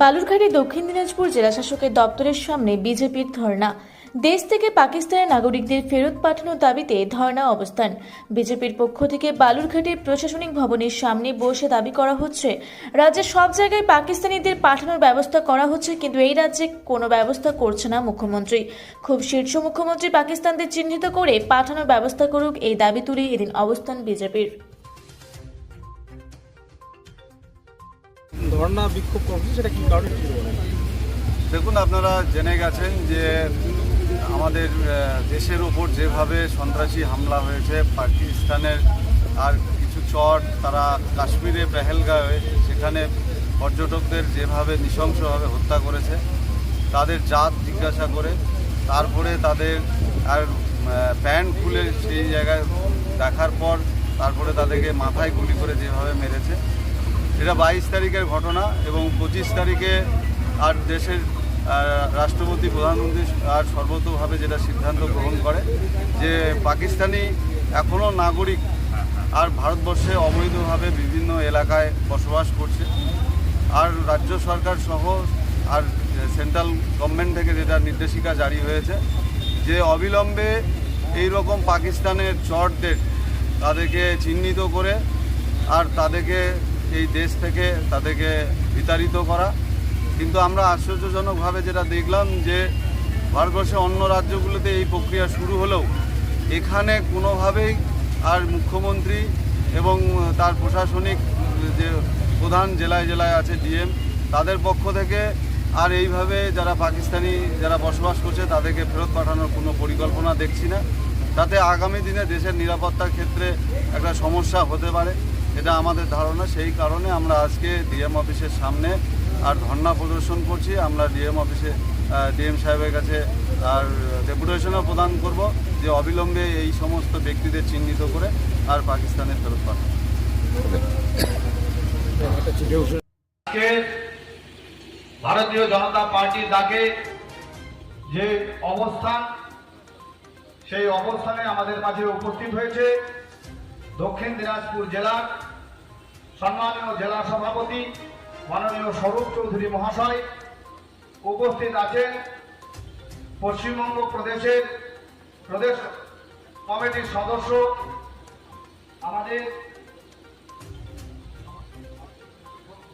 বালুরঘাটে দক্ষিণ দিনাজপুর জেলাশাসকের দপ্তরের সামনে বিজেপির ধর্ণা। দেশ থেকে পাকিস্তানের নাগরিকদের ফেরত পাঠানোর দাবিতে ধর্ণা অবস্থান। বিজেপির পক্ষ থেকে বালুরঘাটের প্রশাসনিক ভবনের সামনে বসে দাবি করা হচ্ছে, রাজ্যের সব জায়গায় পাকিস্তানিদের পাঠানোর ব্যবস্থা করা হচ্ছে, কিন্তু এই রাজ্যে কোনো ব্যবস্থা করছে না মুখ্যমন্ত্রী। খুব শীর্ষ মুখ্যমন্ত্রী পাকিস্তানদের চিহ্নিত করে পাঠানোর ব্যবস্থা করুক এই দাবি তুলে এদিন অবস্থান বিজেপির। ধর্ণা বিক্ষোভ করছে, সেটা কি কারণে দেখুন, আপনারা জেনে গেছেন যে আমাদের দেশের ওপর যেভাবে সন্ত্রাসী হামলা হয়েছে, পাকিস্তানের আর কিছু চট তারা কাশ্মীরে পেহেলগাঁয়ে সেখানে পর্যটকদের যেভাবে নৃশংসভাবে হত্যা করেছে, তাদের জাত জিজ্ঞাসা করে, তারপরে তাদের আর প্যান্ট খুলে সেই জায়গায় দেখার পর তারপরে তাদেরকে মাথায় গুলি করে যেভাবে মেরেছে এটা বাইশ তারিখের ঘটনা এবং পঁচিশ তারিখে আর দেশের রাষ্ট্রপতি প্রধানমন্ত্রী আর সর্বতভাবে যেটা সিদ্ধান্ত গ্রহণ করে যে পাকিস্তানি এখনও নাগরিক আর ভারতবর্ষে অবৈধভাবে বিভিন্ন এলাকায় বসবাস করছে। আর রাজ্য সরকার সহ আর সেন্ট্রাল গভর্নমেন্ট থেকে যেটা নির্দেশিকা জারি হয়েছে যে অবিলম্বে এই রকম পাকিস্তানের চটদের তাদেরকে চিহ্নিত করে আর তাদেরকে এই দেশ থেকে তাদেরকে বিতাড়িত করা। কিন্তু আমরা আশ্চর্যজনকভাবে যেটা দেখলাম যে ভারতবর্ষের অন্য রাজ্যগুলোতে এই প্রক্রিয়া শুরু হলেও এখানে কোনোভাবেই আর মুখ্যমন্ত্রী এবং তার প্রশাসনিক যে প্রধান জেলায় জেলায় আছে ডিএম, তাদের পক্ষ থেকে আর এইভাবে যারা পাকিস্তানি যারা বসবাস করছে তাদেরকে ফেরত পাঠানোর কোনো পরিকল্পনা দেখছি না। তাতে আগামী দিনে দেশের নিরাপত্তার ক্ষেত্রে একটা সমস্যা হতে পারে। এটা আমাদের ধারণা, সেই কারণে আমরা আজকে ডিএম অফিসের সামনে আর ধর্ণা প্রদর্শন করছি। আমরা ডিএম অফিসে ডিএম সাহেবের কাছে আর ডেপুটেশনও প্রদান করব যে অবিলম্বে এই সমস্ত ব্যক্তিদের চিহ্নিত করে আর পাকিস্তানে ফেরত পাঠানো ভারতীয় জনতা পার্টির ডাকে যে অবস্থান, সেই অবস্থানে আমাদের মাঝে উপস্থিত হয়েছে দক্ষিণ দিনাজপুর জেলার সম্মানীয় জেলা সভাপতি মাননীয় স্বরূপ চৌধুরী মহাশয় উপস্থিত আছেন পশ্চিমবঙ্গ প্রদেশের প্রদেশ কমিটির সদস্য আমাদের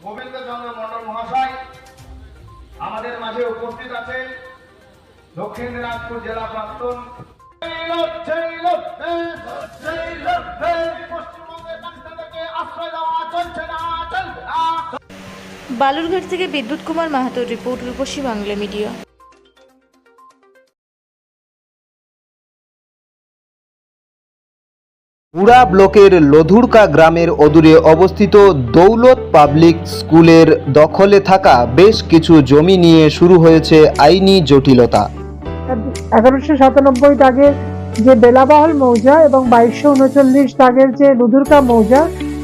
গোবিন্দচন্দ্র মন্ডল মহাশয় আমাদের মাঝে উপস্থিত আছেন দক্ষিণ দিনাজপুর জেলা প্রাক্তন পশ্চিমবঙ্গের বালুরঘাট থেকে বিদ্যুৎ কুমার মাহাতোর রিপোর্ট রূপসী বাংলা মিডিয়া। পুরা ব্লকের লধুরকা গ্রামের অদূরে অবস্থিত দৌলত পাবলিক স্কুলের দখলে থাকা বেশ কিছু জমি নিয়ে শুরু হয়েছে আইনি জটিলতা। এগারোশো সাতানব্বই দাগের যে বেলাবাহল মৌজা এবং বাইশশো উনচল্লিশ দাগের যে লুধুরকা মৌজা